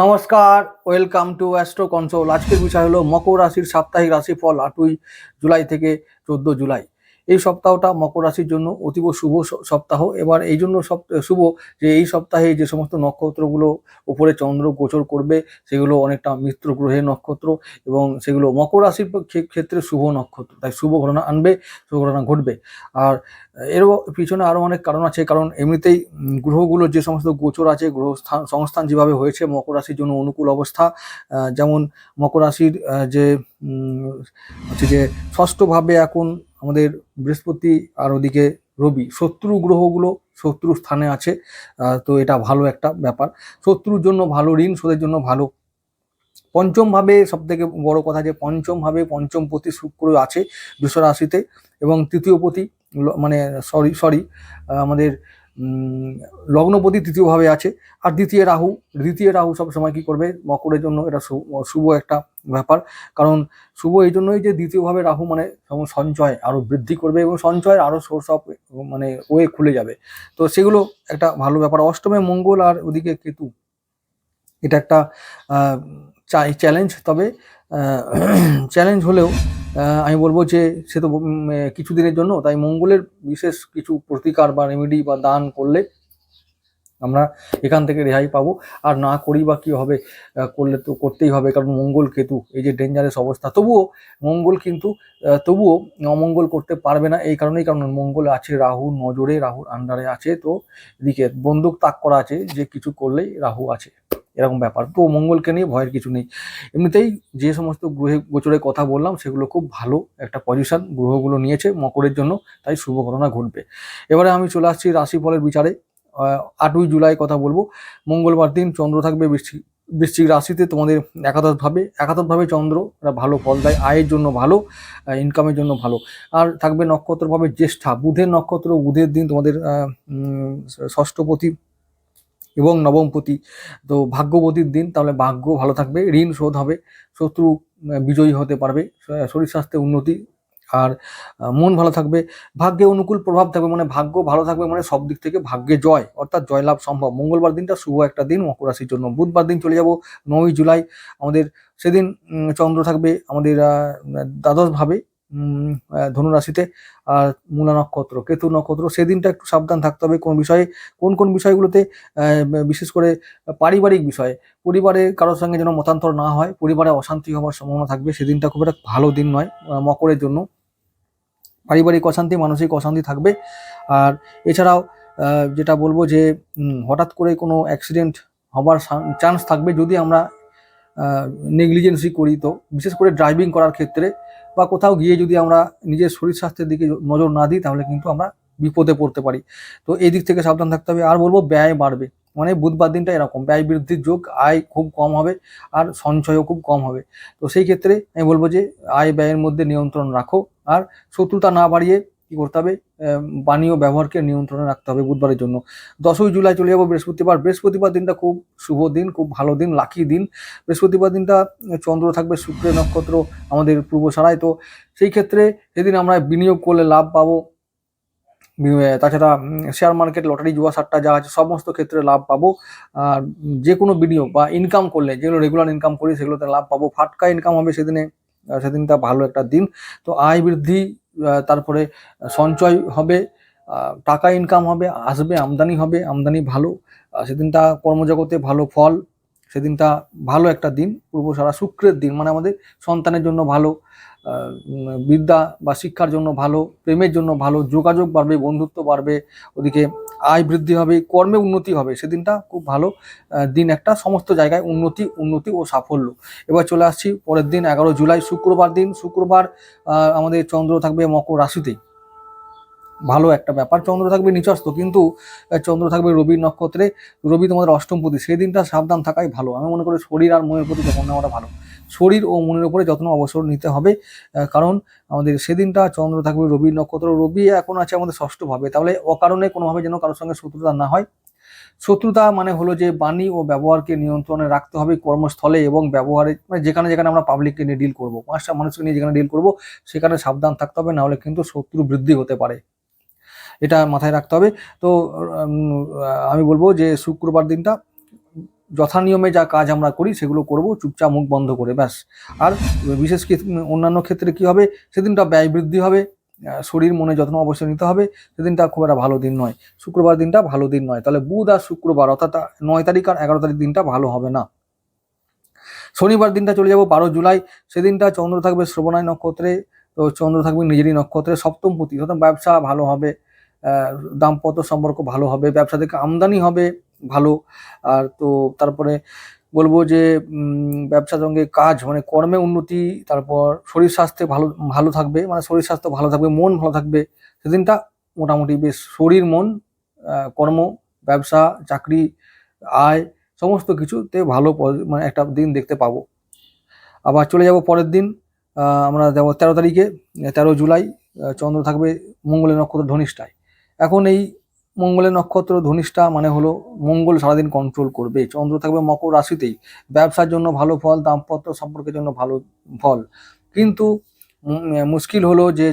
নমস্কার, welcome to astro console. আজকের বিষয় হলো মকর রাশির সাপ্তাহিক রাশিফল আটই জুলাই থেকে চোদ্দ জুলাই। এই সপ্তাহটা মকর রাশির জন্য অতীব শুভ সপ্তাহ। এবার এই জন্য শুভ যে এই সপ্তাহে যে সমস্ত নক্ষত্রগুলো উপরে চন্দ্র গোচর করবে সেগুলো অনেকটা মিত্র গ্রহের নক্ষত্র এবং সেগুলো মকর রাশির ক্ষেত্রে শুভ নক্ষত্র। তাই শুভ ঘটনা আনবে শুভ ঘটনা ঘটবে। আর এরও পিছনে আরও অনেক কারণ আছে কারণ এমনিতেই উম, গ্রহগুলোর যে সমস্ত গোচর আছে গ্রহ স্থান সংস্থান যেভাবে হয়েছে মকর রাশির জন্য অনুকূল অবস্থা। যেমন মকর রাশির যে হচ্ছে যে ষষ্ঠভাবে এখন আমাদের বৃহস্পতি আর ওদিকে রবি, শত্রু গ্রহগুলো শত্রু স্থানে আছে তো এটা ভালো একটা ব্যাপার। শত্রুর জন্য ভালো ঋণ, শোধের জন্য ভালো। পঞ্চমভাবে সবথেকে সব থেকে বড় কথা যে পঞ্চমভাবে পঞ্চম পতি শুক্র আছে বৃষ রাশিতে এবং তৃতীয় পতি মানে সরি সরি আমাদের লগ্নপতি তৃতীয়ভাবে আছে। আর দ্বিতীয় রাহু দ্বিতীয় রাহু সব সময় কি করবে? মকরের জন্য এটা শুভ একটা ব্যাপার। কারণ শুভ এই জন্যই যে দ্বিতীয়ভাবে রাহু মানে সঞ্চয় আরও বৃদ্ধি করবে এবং সঞ্চয়ের আরও সোর্স অফ মানে ওয়ে খুলে যাবে। তো সেগুলো একটা ভালো ব্যাপার। অষ্টমে মঙ্গল আর ওদিকে কেতু। এটা একটা চাই চ্যালেঞ্জ তবে চ্যালেঞ্জ হলেও আমি বলব যে সে তো কিছুদিনের জন্য, তাই মঙ্গলের বিশেষ কিছু প্রতিকার বা রেমেডি বা দান করলে আমরা এখান থেকে রেহাই পাবো। আর না করি বা কী হবে করলে তো করতেই হবে, কারণ মঙ্গল কেতু, এই যে ডেঞ্জারাস অবস্থা। তবুও, মঙ্গল কিন্তু তবুও অমঙ্গল করতে পারবে না, এই কারণেই কারণ মঙ্গল আছে রাহু নজরে, রাহুর আন্ডারে আছে। তো এদিকে বন্দুক তাক করা আছে যে কিছু করলেই রাহু আছে। এরকম ব্যাপার। তো মঙ্গলকে নিয়ে ভয়ের কিছু নেই। এমনিতেই যে সমস্ত গ্রহে গোচরের কথা বললাম, সেগুলো খুব ভালো একটা পজিশন গ্রহগুলো নিয়েছে মকরের জন্য, তাই শুভ ঘটনা ঘটবে। এবারে আমি চলে আসছি রাশিফলের বিচারে। আটই জুলাই কথা বলব। মঙ্গলবার দিন চন্দ্র থাকবে বৃশ্চিক বৃশ্চিক রাশিতে তোমাদের একাদশভাবে। একাদশভাবে চন্দ্র, এটা ভালো ফল দেয়, আয়ের জন্য ভালো ইনকামের জন্য ভালো। আর থাকবে নক্ষত্রভাবে জ্যেষ্ঠা। বুধের নক্ষত্র, বুধের দিন তোমাদের ষষ্ঠপতি এবং নবমপতি তো ভাগ্যবতীর দিন তাহলে ভাগ্য ভালো থাকবে ঋণ শোধ হবে শত্রু বিজয়ী হতে পারবে শরীর স্বাস্থ্যে উন্নতি আর মন ভালো থাকবে। ভাগ্যে অনুকূল প্রভাব থাকবে মানে ভাগ্য ভালো থাকবে মানে সব দিক থেকে ভাগ্যে জয় অর্থাৎ জয়লাভ সম্ভব। মঙ্গলবার দিনটা শুভ একটা দিন মকর রাশির জন্য। বুধবার দিন চলে যাব নয়ই জুলাই। আমাদের সেদিন চন্দ্র থাকবে আমাদের আহ, দ্বাদশ ভাবে উম, আহ, ধনু রাশিতে আর মূলা নক্ষত্র কেতু নক্ষত্র সেদিনটা একটু সাবধান থাকতে হবে কোন বিষয়ে কোন কোন বিষয়গুলোতে বিশেষ করে পারিবারিক বিষয়ে পরিবারে কারোর সঙ্গে যেন মতান্তর না হয় পরিবারে অশান্তি হওয়ার সম্ভাবনা থাকবে সেদিনটা খুব একটা ভালো দিন নয় মকরের জন্য। পারিবারিক অশান্তি মানসিক অশান্তি থাকবে। আর এছাড়াও যেটা বলব যে হঠাৎ করে কোনো অ্যাক্সিডেন্ট হবার চান্স থাকবে যদি আমরা নেগলিজেন্সি করি তো বিশেষ করে ড্রাইভিং করার ক্ষেত্রে বা কোথাও গিয়ে যদি আমরা নিজের শরীর স্বাস্থ্যের দিকে নজর না দিই, তাহলে কিন্তু আমরা বিপদে পড়তে পারি। তো এই দিক থেকে সাবধান থাকতে হবে। আর বলব, ব্যয় বাড়বে। মানে বুধবার দিনটা এরকম। ব্যয় বৃদ্ধির যোগ, আয় খুব কম হবে আর সঞ্চয়ও খুব কম হবে। তো সেই ক্ষেত্রে আমি বলব যে, আয় ব্যয়ের মধ্যে নিয়ন্ত্রণ রাখো। আর শত্রুতা না বাড়িয়ে কি করতে হবে? পানীয় ব্যবহারকে নিয়ন্ত্রণে রাখতে হবে বুধবারের জন্য। দশই জুলাই চলে যাব বৃহস্পতিবার। বৃহস্পতিবার দিনটা খুব শুভ দিন, খুব ভালো দিন লাকি দিন। বৃহস্পতিবার দিনটা চন্দ্র থাকবে শুক্রের নক্ষত্র আমাদের পূর্ব সারায়। তো সেই ক্ষেত্রে সেদিন আমরা বিনিয়োগ করলে লাভ পাবো। তাছাড়া শেয়ার মার্কেট লটারি জুয়া সাট্টা যা আছে, সমস্ত ক্ষেত্রে লাভ পাবো। আর যে কোনো বিনিয়োগ বা ইনকাম করলে, যেগুলো রেগুলার ইনকাম করি, সেগুলোতে লাভ পাবো। ফাটকা ইনকাম হবে সেদিনে, সেদিনটা ভালো একটা দিন। তো আয় বৃদ্ধি তারপরে সঞ্চয় হবে টাকা ইনকাম হবে, আসবে, আমদানি হবে, আমদানি ভালো। সেদিনটা কর্মজগতে ভালো ফল সেদিনটা ভালো একটা দিন, পূর্ব সারা শুক্রের দিন মানে আমাদের সন্তানের জন্য ভালো বিদ্যা বা শিক্ষার জন্য ভালো, প্রেমের জন্য ভালো, যোগাযোগ বাড়বে, বন্ধুত্ব বাড়বে, ওদিকে আয় বৃদ্ধি হবে, কর্মে উন্নতি হবে। সেদিনটা খুব ভালো দিন একটা, সমস্ত জায়গায় উন্নতি উন্নতি ও সাফল্য। এবার চলে আসছি পরের দিন, এগারো জুলাই, শুক্রবার দিন। শুক্রবার আমাদের চন্দ্র থাকবে মকর রাশিতেই ভালো একটা ব্যাপার। চন্দ্র থাকবে নিচস্ত কিন্তু চন্দ্র থাকবে রবির নক্ষত্রে। রবি তোমাদের অষ্টমপতি সেই দিনটা সাবধান থাকাই ভালো। আমি মনে করি শরীর আর মনের প্রতি যত্ন নেওয়াটা ভালো। শরীর ও মনের উপরে যত্ন অবসর নিতে হবে কারণ আমাদের সেদিনটা চন্দ্র থাকবে রবির নক্ষত্র। রবি এখন আছে আমাদের ষষ্ঠ ভাবে তাহলে অকারণে কোনোভাবে যেন কারোর সঙ্গে শত্রুতা না হয়। শত্রুতা মানে হলো যে বাণী ও ব্যবহারকে নিয়ন্ত্রণে রাখতে হবে কর্মস্থলে এবং ব্যবহারে মানে যেখানে যেখানে আমরা পাবলিককে নিয়ে ডিল করব পাঁচটা মানুষকে নিয়ে যেখানে ডিল করব, সেখানে সাবধান থাকতে হবে, নাহলে কিন্তু শত্রু বৃদ্ধি হতে পারে। এটা মাথায় রাখতে হবে। তো আমি বলব যে শুক্রবার দিনটা যথানিয়মে যা কাজ আমরা করি সেগুলো করব, চুপচাপ মুখ বন্ধ করে, ব্যাস। আর বিশেষ অন্যান্য ক্ষেত্রে কি হবে? সেদিনটা ব্যয় বৃদ্ধি হবে শরীর মনে যত্ন অবশ্যই নিতে হবে। সেদিনটা খুব একটা ভালো দিন নয়। শুক্রবার দিনটা ভালো দিন নয়। তাহলে বুধ আর শুক্রবার অর্থাৎ নয় তারিখ আর এগারো তারিখ দিনটা ভালো হবে না। শনিবার দিনটা চলে যাব, বারো জুলাই। সেদিনটা চন্দ্র থাকবে শ্রবণায় নক্ষত্রে। তো চন্দ্র থাকবে নিজেরই নক্ষত্রে, সপ্তম পতি অর্থাৎ ব্যবসা ভালো হবে। দাম্পত্য সম্পর্ক ভালো হবে, ব্যবসা থেকে আমদানি হবে ভালো। আর তো তারপরে বলব যে ব্যবসার সঙ্গে কাজ মানে কর্মে উন্নতি, তারপর শরীর স্বাস্থ্যে ভালো ভালো থাকবে মানে শরীর স্বাস্থ্য ভালো থাকবে, মন ভালো থাকবে। সেদিনটা মোটামুটি বেশ শরীর, মন কর্ম, ব্যবসা, চাকরি, আয়, সমস্ত কিছুতে ভালো মানে একটা দিন দেখতে পাবো। আবার চলে যাব পরের দিন আমরা যাব তেরো তারিখে, তেরো জুলাই চন্দ্র থাকবে মঙ্গলের নক্ষত্র ধনিষ্ঠায়। এখন এই মঙ্গলের নক্ষত্র ধনিষ্ঠা মানে হলো মঙ্গল সারাদিন কন্ট্রোল করবে। চন্দ্র থাকবে মকর রাশিতেই। ব্যবসার জন্য ভালো ফল, দাম্পত্য সম্পর্কের জন্য ভালো ফল। কিন্তু মুশকিল হলো যে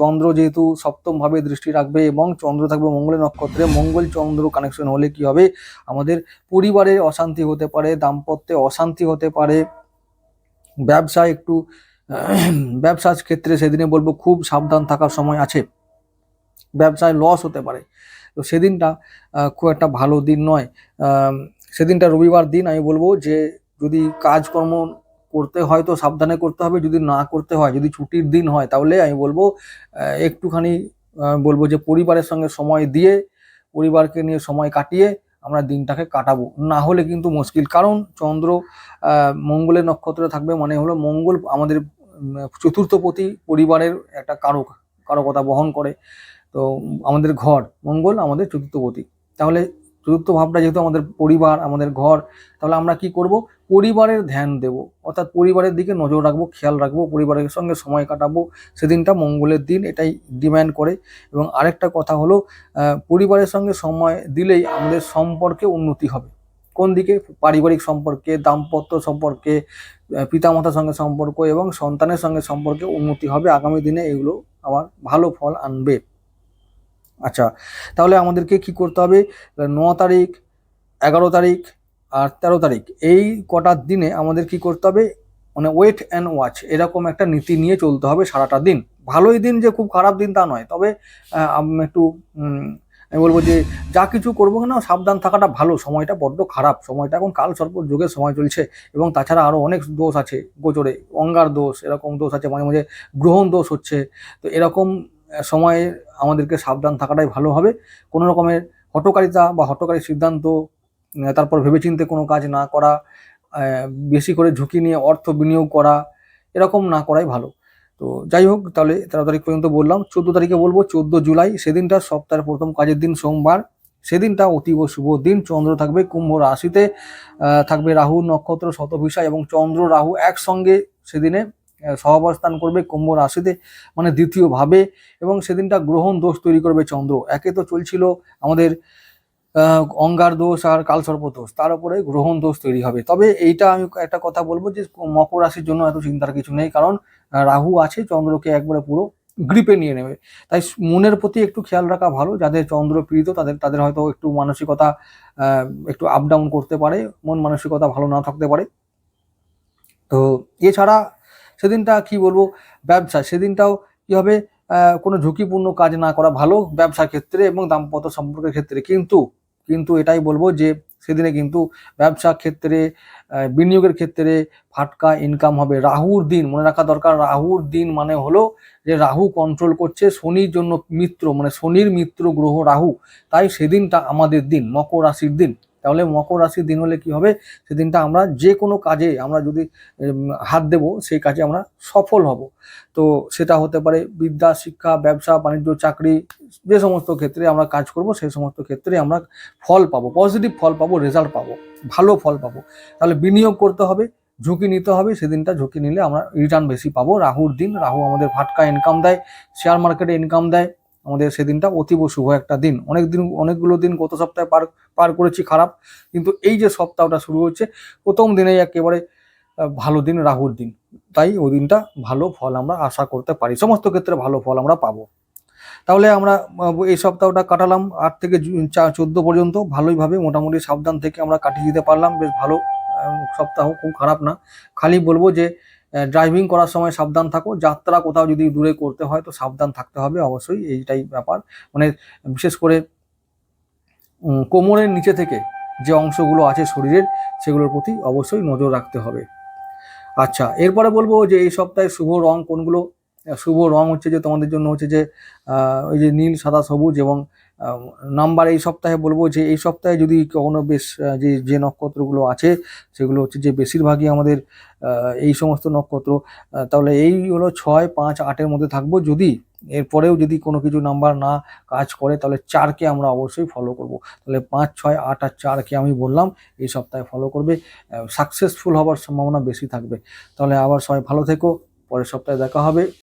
চন্দ্র যেহেতু সপ্তমভাবে দৃষ্টি রাখবে এবং চন্দ্র থাকবে মঙ্গলের নক্ষত্রে, মঙ্গল চন্দ্র কানেকশন হলে কি হবে? আমাদের পরিবারে অশান্তি হতে পারে, দাম্পত্যে অশান্তি হতে পারে। ব্যবসা একটু ব্যবসার ক্ষেত্রে সেদিনে বলব খুব সাবধান থাকার সময় আছে। ব্যবসায় লস হতে পারে। তো সেদিনটা খুব একটা ভালো দিন নয়। সেদিনটা রবিবার দিন আমি বলব যে, যদি কাজকর্ম করতে হয় তো সাবধানে করতে হবে, যদি না করতে হয়, যদি ছুটির দিন হয় তাহলে আমি বলব একটুখানি বলব যে পরিবারের সঙ্গে সময় দিয়ে, পরিবারকে নিয়ে সময় কাটিয়ে আমরা দিনটাকে কাটাবো। না হলে কিন্তু মুশকিল। কারণ চন্দ্র মঙ্গলের নক্ষত্রে থাকবে মানে হলো মঙ্গল আমাদের চতুর্থপতি পরিবারের একটা কারক, কারকতা বহন করে। তো আমাদের ঘর, মঙ্গল আমাদের চতুর্থপতি তাহলে চতুর্থ ভাবটা যেহেতু আমাদের পরিবার, আমাদের ঘর, তাহলে আমরা কি করব? পরিবারের ধ্যান দেব। অর্থাৎ পরিবারের দিকে নজর রাখব, খেয়াল রাখব, পরিবারের সঙ্গে সময় কাটাবো। সেদিনটা মঙ্গলের দিন, এটাই ডিম্যান্ড করে। এবং আরেকটা কথা হলো পরিবারের সঙ্গে সময় দিলেই আমাদের সম্পর্কে উন্নতি হবে। কোন দিকে? পারিবারিক সম্পর্কে, দাম্পত্য সম্পর্কে পিতামাতার সঙ্গে সম্পর্ক এবং সন্তানের সঙ্গে সম্পর্কে উন্নতি হবে। আগামী দিনে এগুলো আমার ভালো ফল আনবে। আচ্ছা তাহলে আমাদেরকে কি করতে হবে? ন তারিখ, এগারো তারিখ আর তেরো তারিখ। এই কটার দিনে আমাদের কি করতে হবে? মানে ওয়েট অ্যান্ড ওয়াচ এরকম একটা নীতি নিয়ে চলতে হবে সারাটা দিন। ভালোই দিন যে খুব খারাপ দিন তা নয়, তবে একটু আমি বলব যে যা কিছু করব না, সাবধান থাকাটা ভালো। সময়টা বড্ড খারাপ। সময়টা এখন কাল সর্প যুগের সময় চলছে এবং তাছাড়া আরও অনেক দোষ আছে গোচরে। অঙ্গার দোষ, এরকম দোষ আছে, মাঝে মাঝে গ্রহণ দোষ হচ্ছে। তো এরকম সময়ে আমাদেরকে সাবধান থাকাটাই ভালো হবে। কোনো রকমের হটকারিতা বা হটকারী সিদ্ধান্ত তারপর ভেবেচিন্তে কোনো কাজ না করা বেশি করে ঝুঁকি নিয়ে অর্থ বিনিয়োগ করা, এরকম না করাই ভালো। তো যাই হোক, তাহলে তেরো তারিখ পর্যন্ত বললাম। চোদ্দ তারিখে বলব, চোদ্দ জুলাই, সেদিনটা সপ্তাহের প্রথম কাজের দিন সোমবার। সেদিনটা অতীব শুভ দিন। চন্দ্র থাকবে কুম্ভ রাশিতে থাকবে রাহু নক্ষত্র, শতভিসা এবং চন্দ্র রাহু একসঙ্গে সেদিনে সহাবস্থান করবে কুম্ভ রাশিতে মানে দ্বিতীয় ভাবে এবং সেদিনটা গ্রহণ দোষ তৈরি করবে চন্দ্র। একে তো চলছিল আমাদের অঙ্গার দোষ আর কালসর্প দোষ, তার উপরে গ্রহণ দোষ তৈরি হবে। তবে এইটা আমি একটা কথা বলব যে, মকর রাশির জন্য এত চিন্তার কিছু নেই, কারণ রাহু আছে, চন্দ্রকে একবারে পুরো গ্রিপে নিয়ে নেবে। তাই মনের প্রতি একটু খেয়াল রাখা ভালো, যাদের চন্দ্র পীড়িত, তাদের তাদের হয়তো একটু মানসিকতা একটু আপ ডাউন করতে পারে, মন মানসিকতা ভালো না থাকতে পারে। তো, এছাড়া সেদিনটা কি বলব, ব্যবসা। সেদিনটাও কি হবে কোনো ঝুঁকিপূর্ণ কাজ না করা ভালো ব্যবসার ক্ষেত্রে এবং দাম্পত্য সম্পর্কের ক্ষেত্রে। কিন্তু কিন্তু এটাই বলব যে, সেদিনে কিন্তু ব্যবসা ক্ষেত্রে বিনিয়োগের ক্ষেত্রে ফাটকা ইনকাম হবে। রাহুর দিন, মনে রাখা দরকার, রাহুর দিন মানে হলো যে, রাহু কন্ট্রোল করছে শনির জন্য মিত্র মানে শনির মিত্র গ্রহ রাহু। তাই সেদিনটা আমাদের দিন, মকর রাশির দিন। তাহলে মকর রাশির দিন হলে কি হবে? সেদিনটা আমরা যে কোনো কাজে আমরা যদি হাত দেব, সেই কাজে আমরা সফল হব। তো সেটা হতে পারে বিদ্যা, শিক্ষা, ব্যবসা, বাণিজ্য, চাকরি, যে সমস্ত ক্ষেত্রে আমরা কাজ করব, সেই সমস্ত ক্ষেত্রে আমরা ফল পাবো পজিটিভ ফল পাবো রেজাল্ট পাবো, ভালো ফল পাবো। তাহলে বিনিয়োগ করতে হবে, ঝুঁকি নিতে হবে, সেদিনটা ঝুঁকি নিলে আমরা রিটার্ন বেশি পাবো। রাহুর দিন, রাহু আমাদের ফাটকা ইনকাম দেয় শেয়ার মার্কেটে ইনকাম দেয় আমাদের সেদিনটা অতীব শুভ একটা দিন। অনেক দিন, অনেকগুলো দিন গত সপ্তাহে পার পার করেছি খারাপ, কিন্তু এই যে সপ্তাহটা শুরু হচ্ছে প্রথম দিনেই একেবারে ভালো দিন, রাহুর দিন। তাই ওই দিনটা ভালো ফল আমরা আশা করতে পারি। সমস্ত ক্ষেত্রে ভালো ফল আমরা পাবো। তাহলে আমরা এই সপ্তাহটা কাটালাম। আট থেকে চোদ্দ পর্যন্ত ভালোইভাবে মোটামুটি সাবধান থেকে আমরা কাটিয়ে দিতে পারলাম। বেশ ভালো সপ্তাহ, খুব খারাপ না। খালি বলব যে ড্রাইভিং করার সময় সাবধান থাকো। যাত্রা কোথাও যদি দূরে করতে হয় তো সাবধান থাকতে হবে অবশ্যই, এইটাই ব্যাপার। মানে বিশেষ করে কোমরের নিচে থেকে যে অংশগুলো আছে শরীরের, সেগুলোর প্রতি অবশ্যই নজর রাখতে হবে। আচ্ছা এরপরে বলব যে এই সপ্তাহে শুভ রং কোনগুলো? শুভ রং হচ্ছে যে তোমাদের জন্য হচ্ছে যে ওই যে নীল, সাদা, সবুজ এবং নাম্বার এই সপ্তাহে বলব যে এই সপ্তাহে যদি কখনো বেশ যে যে নক্ষত্রগুলো আছে, সেগুলো হচ্ছে যে বেশিরভাগই আমাদের এই সমস্ত নক্ষত্র তাহলে এই হলো ছয়, পাঁচ, আটের মধ্যে থাকব। যদি এরপরেও যদি কোনো কিছু নাম্বার না কাজ করে, তাহলে চারকে আমরা অবশ্যই ফলো করব। তাহলে পাঁচ, ছয়, আট আর চারকে আমি বললাম, এই সপ্তাহে ফলো করবে। সাকসেসফুল হওয়ার সম্ভাবনা বেশি থাকবে। তাহলে আবার সবাই ভালো থেকো। পরের সপ্তাহে দেখা হবে।